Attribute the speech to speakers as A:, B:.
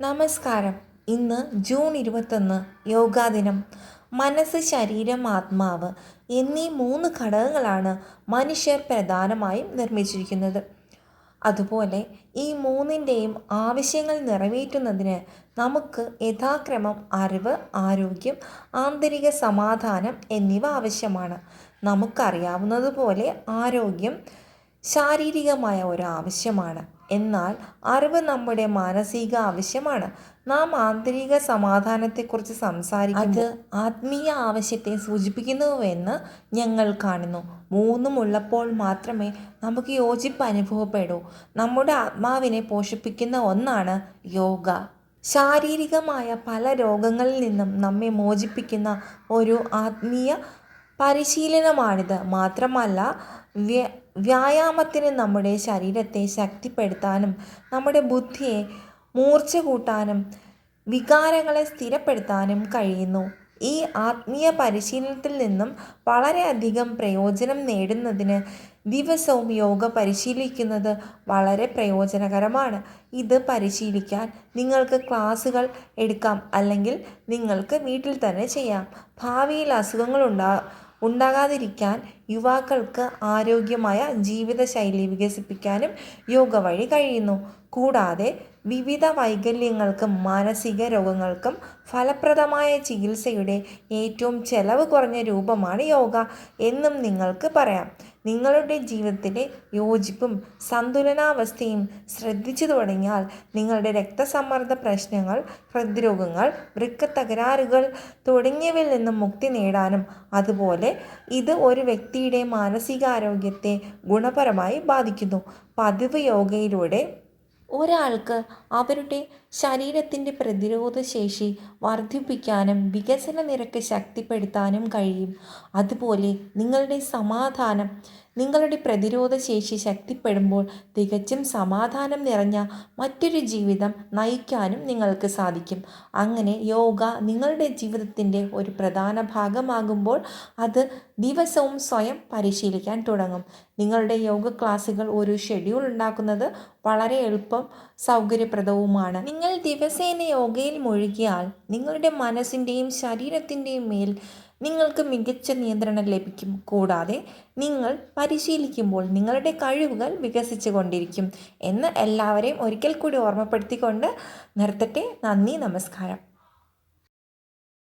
A: നമസ്കാരം. ഇന്ന് ജൂൺ ഇരുപത്തൊന്ന് യോഗാ ദിനം മനസ്സ് ശരീരം ആത്മാവ് എന്നീ മൂന്ന് ഘടകങ്ങളാണ് മനുഷ്യർ പ്രധാനമായും നിർമ്മിച്ചിരിക്കുന്നത്. അതുപോലെ ഈ മൂന്നിന്റെയും ആവശ്യങ്ങൾ നിറവേറ്റുന്നതിന് നമുക്ക് യഥാക്രമം അറിവ് ആരോഗ്യം ആന്തരിക സമാധാനം എന്നിവ ആവശ്യമാണ്. നമുക്കറിയാവുന്നതുപോലെ ആരോഗ്യം ശാരീരികമായ ഒരു ആവശ്യമാണ്. എന്നാൽ അറിവ് നമ്മുടെ മാനസിക ആവശ്യമാണ്. നാം ആന്തരിക സമാധാനത്തെക്കുറിച്ച് സംസാരിക്കും അത് ആത്മീയ ആവശ്യത്തെ സൂചിപ്പിക്കുന്നുവെന്ന് ഞങ്ങൾ കാണുന്നു. മൂന്നും ഉള്ളപ്പോൾ മാത്രമേ നമുക്ക് യോജിപ്പ് അനുഭവപ്പെടൂ. നമ്മുടെ ആത്മാവിനെ പോഷിപ്പിക്കുന്ന ഒന്നാണ് യോഗ. ശാരീരികമായ പല രോഗങ്ങളിൽ നിന്നും നമ്മെ മോചിപ്പിക്കുന്ന ഒരു ആത്മീയ പരിശീലനമാണിത്. മാത്രമല്ല വ്യായാമത്തിന് നമ്മുടെ ശരീരത്തെ ശക്തിപ്പെടുത്താനും നമ്മുടെ ബുദ്ധിയെ മൂർച്ച കൂട്ടാനും വികാരങ്ങളെ സ്ഥിരപ്പെടുത്താനും കഴിയുന്നു. ഈ ആത്മീയ പരിശീലനത്തിൽ നിന്നും വളരെയധികം പ്രയോജനം നേടുന്നതിന് ദിവസവും യോഗ പരിശീലിക്കുന്നത് വളരെ പ്രയോജനകരമാണ്. ഇത് പരിശീലിക്കാൻ നിങ്ങൾക്ക് ക്ലാസ്സുകൾ എടുക്കാം അല്ലെങ്കിൽ നിങ്ങൾക്ക് വീട്ടിൽ തന്നെ ചെയ്യാം. ഭാവിയിൽ അസുഖങ്ങൾ ഉണ്ടാ ഉണ്ടാകാതിരിക്കാൻ യുവാക്കൾക്ക് ആരോഗ്യമായ ജീവിതശൈലി വികസിപ്പിക്കാനും യോഗ വഴി കഴിയുന്നു. കൂടാതെ വിവിധ വൈകല്യങ്ങൾക്കും മാനസിക രോഗങ്ങൾക്കും ഫലപ്രദമായ ചികിത്സയുടെ ഏറ്റവും ചെലവ് കുറഞ്ഞ രൂപമാണ് യോഗ എന്നും നിങ്ങൾക്ക് പറയാം. നിങ്ങളുടെ ജീവിതത്തിലെ യോജിപ്പും സന്തുലനാവസ്ഥയും ശ്രദ്ധിച്ചു തുടങ്ങിയാൽ നിങ്ങളുടെ രക്തസമ്മർദ്ദ പ്രശ്നങ്ങൾ ഹൃദ്രോഗങ്ങൾ വൃക്ക തകരാറുകൾ തുടങ്ങിയവയിൽ നിന്നും മുക്തി നേടാനും അതുപോലെ ഇത് ഒരു വ്യക്തിയുടെ മാനസികാരോഗ്യത്തെ ഗുണപരമായി ബാധിക്കുന്നു. പതിവ് യോഗയിലൂടെ ഒരാൾക്ക് അവരുടെ ശരീരത്തിന്റെ പ്രതിരോധ ശേഷി വർദ്ധിപ്പിക്കാനും വികസന നിരക്ക് ശക്തിപ്പെടുത്താനും കഴിയും. അതുപോലെ നിങ്ങളുടെ സമാധാനം നിങ്ങളുടെ പ്രതിരോധ ശേഷി ശക്തിപ്പെടുമ്പോൾ തികച്ചും സമാധാനം നിറഞ്ഞ മറ്റൊരു ജീവിതം നയിക്കാനും നിങ്ങൾക്ക് സാധിക്കും. അങ്ങനെ യോഗ നിങ്ങളുടെ ജീവിതത്തിന്റെ ഒരു പ്രധാന ഭാഗമാകുമ്പോൾ അത് ദിവസവും സ്വയം പരിശീലിക്കാൻ തുടങ്ങും. നിങ്ങളുടെ യോഗ ക്ലാസ്സുകൾ ഒരു ഷെഡ്യൂൾ ഉണ്ടാക്കുന്നത് വളരെ എളുപ്പം സൗകര്യപ്രദവുമാണ്. നിങ്ങൾ ദിവസേന യോഗയിൽ മുഴുകിയാൽ നിങ്ങളുടെ മനസ്സിന്റെയും ശരീരത്തിന്റെയും മേൽ നിങ്ങൾക്ക് മികച്ച നിയന്ത്രണം ലഭിക്കും. കൂടാതെ നിങ്ങൾ പരിശീലിക്കുമ്പോൾ നിങ്ങളുടെ കഴിവുകൾ വികസിച്ചു കൊണ്ടിരിക്കും എന്ന് എല്ലാവരെയും ഒരിക്കൽ കൂടി ഓർമ്മപ്പെടുത്തിക്കൊണ്ട് നിർത്തട്ടെ. നന്ദി നമസ്കാരം.